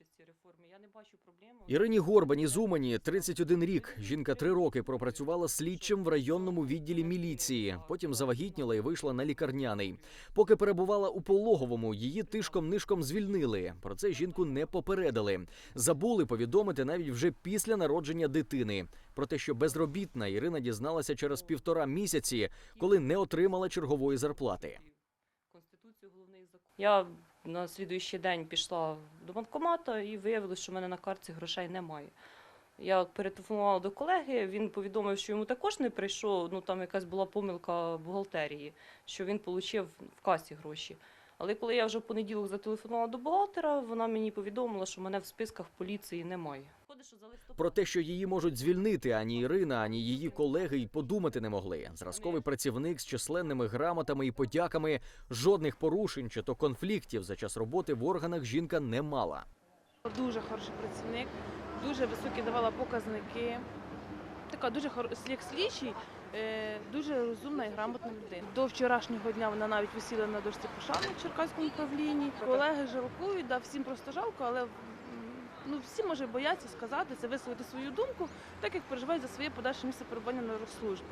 участь в цій реформі. Я не бачу проблеми. Ірині Горбані з Умані 31 рік. Жінка три роки пропрацювала слідчим в районному відділі міліції. Потім завагітніла і вийшла на лікарняний. Поки перебувала у пологовому, її тишком-нишком звільнили. Про це жінку не попередили. Забули повідомити навіть вже після народження дитини. Про те, що безробітна Ірина дізналася через півтора місяці, коли не отримала чергової зарплати. Конституцію головний закон. Я на слідуючий день пішла до банкомата і виявилося, що в мене на картці грошей немає. Я перетелефонувала до колеги, він повідомив, що йому також не прийшов, ну там якась була помилка бухгалтерії, що він отримав в касі гроші. Але коли я вже в понеділок зателефонувала до бухгалтера, вона мені повідомила, що мене в списках поліції немає. Виходить, що за листопад- Про те, що її можуть звільнити, ані Ірина, ані її колеги й подумати не могли. Зразковий працівник з численними грамотами і подяками жодних порушень чи то конфліктів за час роботи в органах жінка не мала. Дуже хороший працівник, дуже високі давала показники. Така дуже хор... як слідчий, е, дуже розумна і грамотна людина. До вчорашнього дня вона навіть висіла на дошці пошани в Черкаському управлінні. Колеги жалкують, да, всім просто жалко, але ну, всі може бояться сказати це, висловити свою думку, так як переживають за своє подальше місце перебування на службі.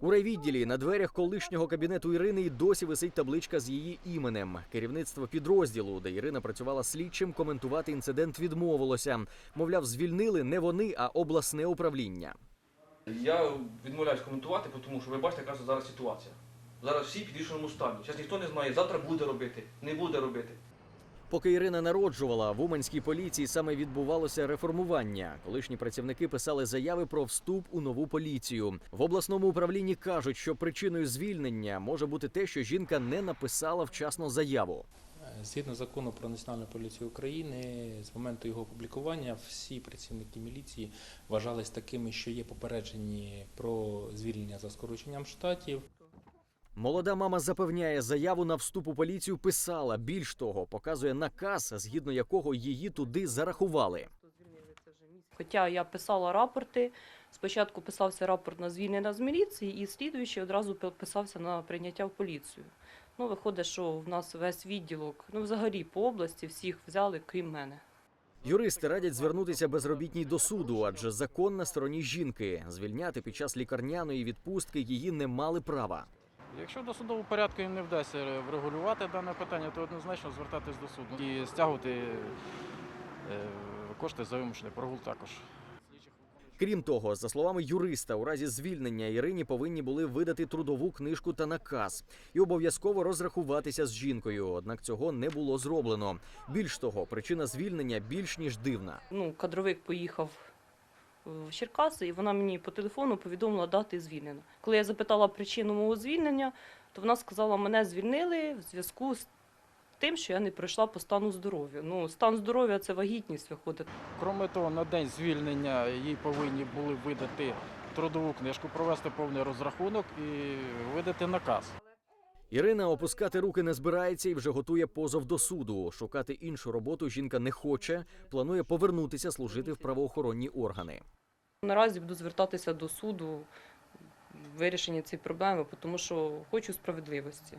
У райвідділі на дверях колишнього кабінету Ірини і досі висить табличка з її іменем. Керівництво підрозділу, де Ірина працювала слідчим, коментувати інцидент відмовилося. Мовляв, звільнили не вони, а обласне управління. Я відмовляюсь коментувати, тому що ви бачите, яка зараз ситуація. Зараз всі в підвішеному стані. Зараз ніхто не знає, завтра буде робити, не буде робити. Поки Ірина народжувала, в Уманській поліції саме відбувалося реформування. Колишні працівники писали заяви про вступ у нову поліцію. В обласному управлінні кажуть, що причиною звільнення може бути те, що жінка не написала вчасно заяву. Згідно закону про національну поліцію України, з моменту його опублікування всі працівники міліції вважались такими, що є попереджені про звільнення за скороченням штатів. Молода мама запевняє, заяву на вступ у поліцію писала. Більш того, показує наказ, згідно якого її туди зарахували. Хоча я писала рапорти. Спочатку писався рапорт на звільнення з міліції, і слідуючий одразу пи- писався на прийняття в поліцію. Ну, виходить, що в нас весь відділок, ну взагалі по області всіх взяли, крім мене. Юристи радять звернутися безробітній до суду, адже закон на стороні жінки. Звільняти під час лікарняної відпустки її не мали права. Якщо до судового порядку їм не вдасться врегулювати дане питання, то однозначно звертатись до суду і стягувати е, кошти за вимушений прогул також. Крім того, за словами юриста, у разі звільнення Ірині повинні були видати трудову книжку та наказ і обов'язково розрахуватися з жінкою. Однак цього не було зроблено. Більш того, причина звільнення більш ніж дивна. Ну, кадровик поїхав в Черкаси, і вона мені по телефону повідомила дати звільнення. Коли я запитала причину мого звільнення, то вона сказала, мене звільнили в зв'язку з тим, що я не пройшла по стану здоров'я. Ну, стан здоров'я це вагітність виходить. Кроме того, на день звільнення їй повинні були видати трудову книжку, провести повний розрахунок і видати наказ. Ірина опускати руки не збирається і вже готує позов до суду. Шукати іншу роботу жінка не хоче. Планує повернутися служити в правоохоронні органи. Наразі буду звертатися до суду вирішення цієї проблеми, тому що хочу справедливості.